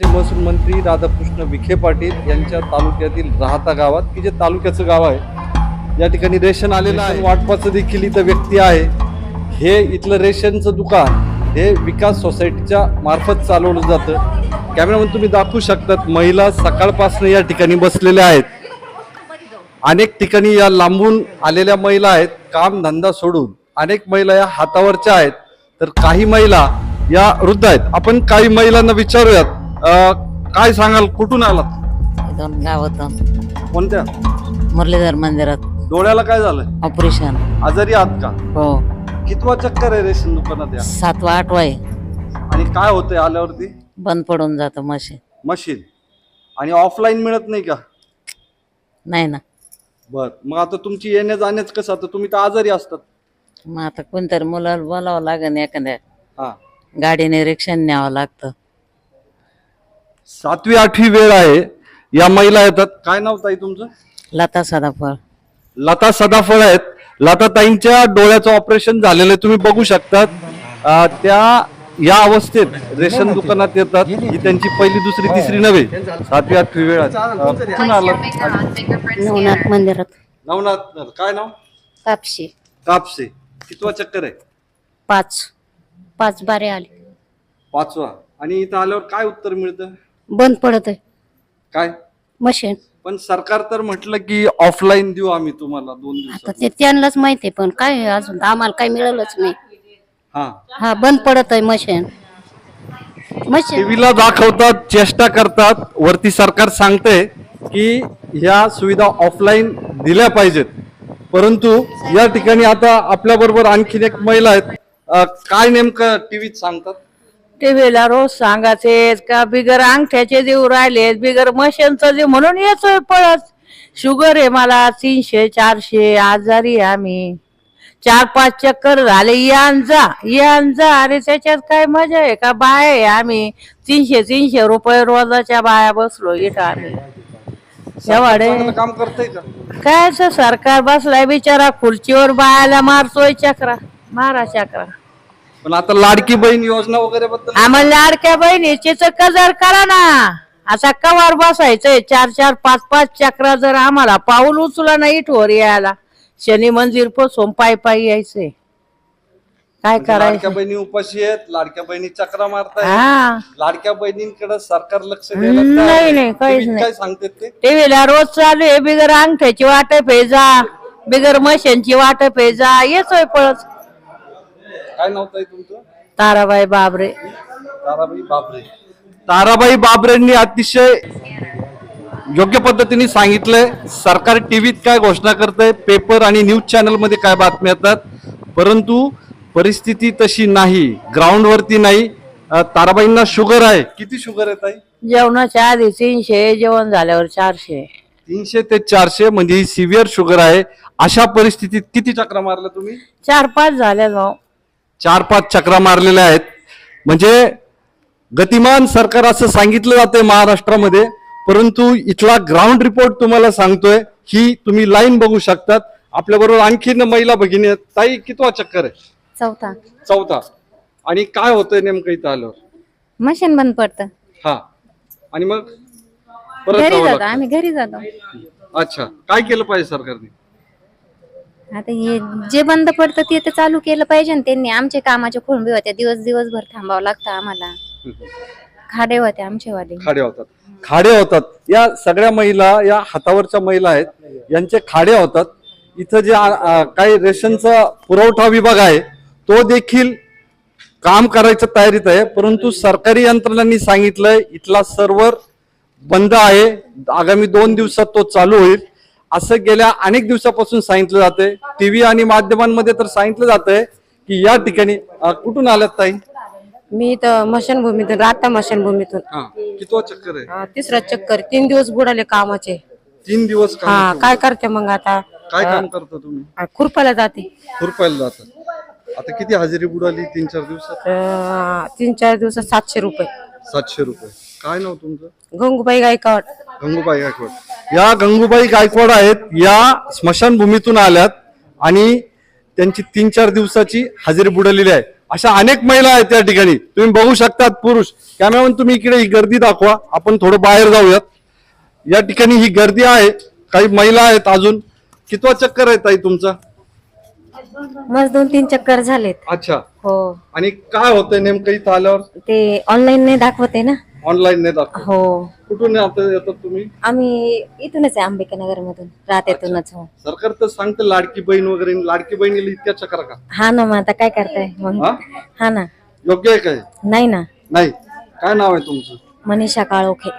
महसूल मंत्री राधाकृष्ण विखे पाटील यांच्या तालुक्यातील राहता गावात की जे तालुक्याचं गाव आहे या ठिकाणी रेशन आलेलं आहे. वाटपाचं देखील इथं व्यक्ती आहे. हे इथलं रेशनचं दुकान हे विकास सोसायटीच्या मार्फत चालवलं जातं. कॅमेरामध्ये तुम्ही दाखवू शकतात महिला सकाळपासून या ठिकाणी बसलेल्या आहेत. अनेक ठिकाणी या लांबून आलेल्या महिला आहेत काम धंदा सोडून. अनेक महिला या हातावरच्या आहेत. तर काही महिला या वृद्ध आहेत. आपण काही महिलांना विचारूयात. अं, काय सांगाल? कुठून आलात? दोन गावातून. कोणत्या? मुरलीधर मंदिरात. डोळ्याला काय झालं ऑपरेशन. आजारी आहात का? हो. कितवा चक्कर आहे रेशन दुकानात या? सातवा आठवा आहे. आणि काय होतंय आल्यावरती? बंद पडून जातं मशीन. मशीन. आणि ऑफलाईन मिळत नाही का? नाही ना. बर. मग आता तुमची येण्या जाण्याच कसं? आता तुम्ही तर आजारी असतात. मग आता कोणतरी मुलाला बोलावं लागेल एखाद्या. हा. गाडीने रिक्षाने न्यावं लागतं. सातवी आठवी वेळ आहे. या महिला येतात. काय नाव ताई तुमचं? लता सदाफळ. लता सदाफळ आहेत. लताताईंच्या डोळ्याचं ऑपरेशन झालेलं आहे. तुम्ही बघू शकतात. अं, त्या या अवस्थेत रेशन दुकानात येतात. ही त्यांची पहिली दुसरी तिसरी नव्हे. सातवी आठवी वेळ आहे. अं, कुठून आलात? नवनाथ मंदिरात. नवनाथ काय नाव? कापशी. कापसे कितवा चक्कर आहे? पाच. पाच बारे आले. पाचवा. आणि इथं आल्यावर काय उत्तर मिळतं? बंद पडत आहे. काय? मशीन. पण सरकार तर म्हटलं की ऑफलाईन देऊ आम्ही तुम्हाला दोन आता दिवसात. ते त्यांनाच माहिती आहे पण काय अजून? आम्हाला काही मिळालंच नाही. हा. हा बंद पडत आहे मशीन. मशीन. टीव्हीला दाखवतात चेष्टा करतात. वरती सरकार सांगते की ह्या सुविधा ऑफलाईन दिल्या पाहिजेत. परंतु या ठिकाणी आता आपल्या बरोबर आणखीन एक महिला आहेत. अं, काय नेमकं टीव्हीत सांगतात? टीव्हीला रोज सांगायचे का बिगर अंगठ्याचे देऊ राहिले बिगर मशीनचं दे म्हणून येतोय पळत. शुगर आहे मला तीनशे चारशे आजारी आहे आम्ही. चार पाच चक्कर झाले यान जा यान जा. अरे त्याच्यात काय मजा आहे का बाय आहे आम्ही. तीनशे तीनशे रुपये रोजाच्या बाया बसलो इथं आम्ही. चांगलं काम करतंय का? काय असं सरकार बसलाय बिचारा खुर्चीवर बायाला मारतोय चक्रा मारा चक्रा. पण आता लाडकी बहीण योजना वगैरे बद्दल आम्हाला लाडक्या बहिणीचे कजर करा ना. असा कवार बसायचंय. चार चार पाच पाच चक्रा जर आम्हाला पाऊल उचला ना इथवर यायला. शनी मंदिरपासून पाय पाय यायचंय काय लाडक्या करायचं? बहिणी उपाशी आहेत लाडक्या बहिणी चक्रा मारतायत. हा. लाडक्या बहिणींकडे सरकार लक्ष द्यायला नाही, तयार. नाही, काहीच नाही. काय सांगतात ते? टीव्हीला रोज चालू आहे बिगर अंगठ्याची वाटप आहे जा. बिगर मशीनची वाटप आहे जा. येतोय पळत काय नाव ताई तुमचं? ताराबाई बाबरे. ताराबाई बाबरे. ताराबाई बाबरेंनी अतिशय योग्य पद्धतीने सांगितलंय. सरकार टीव्हीत काय घोषणा करतंय पेपर आणि न्यूज चॅनलमध्ये काय बातम्या येतात? परंतु परिस्थिती तशी नाही ग्राउंड वरती नाही ताराबाईंना शुगर आहे. किती शुगर आहे ताई? जेवणाच्या आधी तीनशे जेवण झाल्यावर चारशे. तीनशे ते चारशे म्हणजे सिव्हिअर शुगर आहे. अशा परिस्थितीत किती चक्रा मारल्या तुम्ही? चार पाच झाल्या जाऊ चार पाच चक्रा मारलेल्या आहेत. म्हणजे गतिमान सरकार असं सांगितलं जातंय महाराष्ट्रामध्ये परंतु इथला ग्राउंड रिपोर्ट तुम्हाला सांगतोय ही तुम्ही लाईन बघू शकतात. आपल्या बरोबर आणखीन महिला भगिनी आहेत. ताई कितवा चक्कर आहे? चौथा. चौथा. आणि काय होतंय नेमकं इथं आल्यावर? मशीन बंद पडतं. हा. आणि मग? परत घरी जावं जातो. लागतं. आम्ही घरी जातो. अच्छा. काय केलं पाहिजे सरकारने? आता हे जे बंद पडतं ते तर चालू केलं पाहिजे ना त्यांनी. आमचे कामाचे खोंबी होत्या. दिवस दिवसभर थांबावं लागतं आम्हाला. खाडे होते आमचेवाले. खाडे होतात. खाडे होतात. या सगळ्या महिला या हातावरच्या महिला आहेत. यांचे खाडे होतात. इथं जे आ- आ- काही रेशनचा पुरवठा विभाग आहे तो देखील काम करायच्या तयारीत आहे. परंतु सरकारी यंत्रणांनी सांगितलंय इथला सर्व्हर बंद आहे. आगामी दोन दिवसात तो चालू होईल. असं गेल्या अनेक दिवसापासून सांगितलं जाते टीव्ही आणि माध्यमांमध्ये तर सांगितलं जातंय की या ठिकाणी कुठून आल्यात ताई? मी तर मशानभूमीतून राहता मशानभूमीतून. कितवा चक्कर आहे? तिसरा चक्कर तीन दिवस बुडाले कामाचे. तीन दिवस काम हा काय करते मग आता? काय काम करता तुम्ही? अं, खुरपाला जाते. खुरपायला जातात आता किती हजेरी बुडाली तीन चार दिवसात? तीन चार दिवसात सातशे रुपये. सातशे रुपये. काय नाव तुमचं? गंगूबाई गायकवाड. गंगूबाई गायकवाड. या गंगूबाई गायकवाड आहेत या स्मशानभूमीतून आल्यात आणि त्यांची तीन चार दिवसाची हजेरी बुडलेली आहे. अशा अनेक महिला आहेत त्या ठिकाणी. तुम्ही बघू शकतात पुरुष. कॅमेरामन तुम्ही इकडे ही गर्दी दाखवा. आपण थोडं बाहेर जाऊयात. या ठिकाणी ही गर्दी आहे. काही महिला आहेत अजून. कितवा चक्कर आहे ताई तुमचा? मग दोन तीन चक्कर झालेत. अच्छा. हो. आणि काय होतंय नेमकं इथं आल्यावर? ते ऑनलाईन नाही दाखवते ना? ऑनलाईन नाही दाखव हो. कुठून आता येतात तुम्ही? आम्ही इथूनच आहे आंबेडकर मधून राहतेतूनच हो. सरकार तर सांगतं लाडकी बहीण वगैरे लाडकी बहिणीला इतक्या चक्रा का? हा ना मग आता काय करताय? मग? हा? हा ना. योग्य आहे काय? नाही ना. नाही. काय नाव आहे तुमचं? मनीषा काळोखे.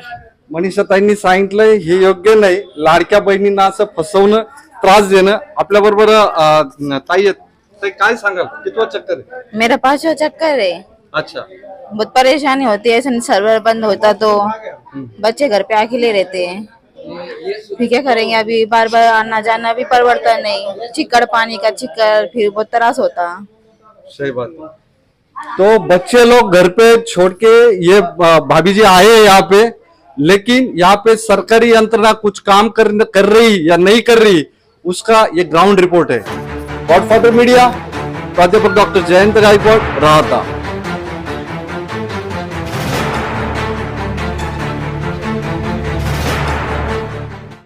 मनीषा ताईंनी सांगितलंय हे योग्य नाही. लाडक्या बहिणींना असं फसवणं त्रास देणं आपल्या बरोबर ताई आहेत. ताई काय सांगाल? कितवा चक्कर आहे? मेरा पांचवा चक्कर है अच्छा. बहुत परेशानी होती है ऐसे सर्वर बंद होता तो. बच्चे घर पे अकेले रहते हैं। फिर क्या करेंगे अभी? बार बार आना जाना भी परवड़ता नहीं। चिक्कड़ पानी का चिक्कड़ फिर बहुत त्रास होता। सही बात है। तो बच्चे लोग घर पे छोड़ के ये अ, भाभी जी आए हैं यहाँ पे लेकिन यहाँ पे सरकारी यंत्रणा कुछ काम कर कर रही या नहीं कर रही उसका ये ग्राउंड रिपोर्ट है। गॉडफादर मीडिया प्राध्यापक डॉक्टर जयंत गायकवाड राहता।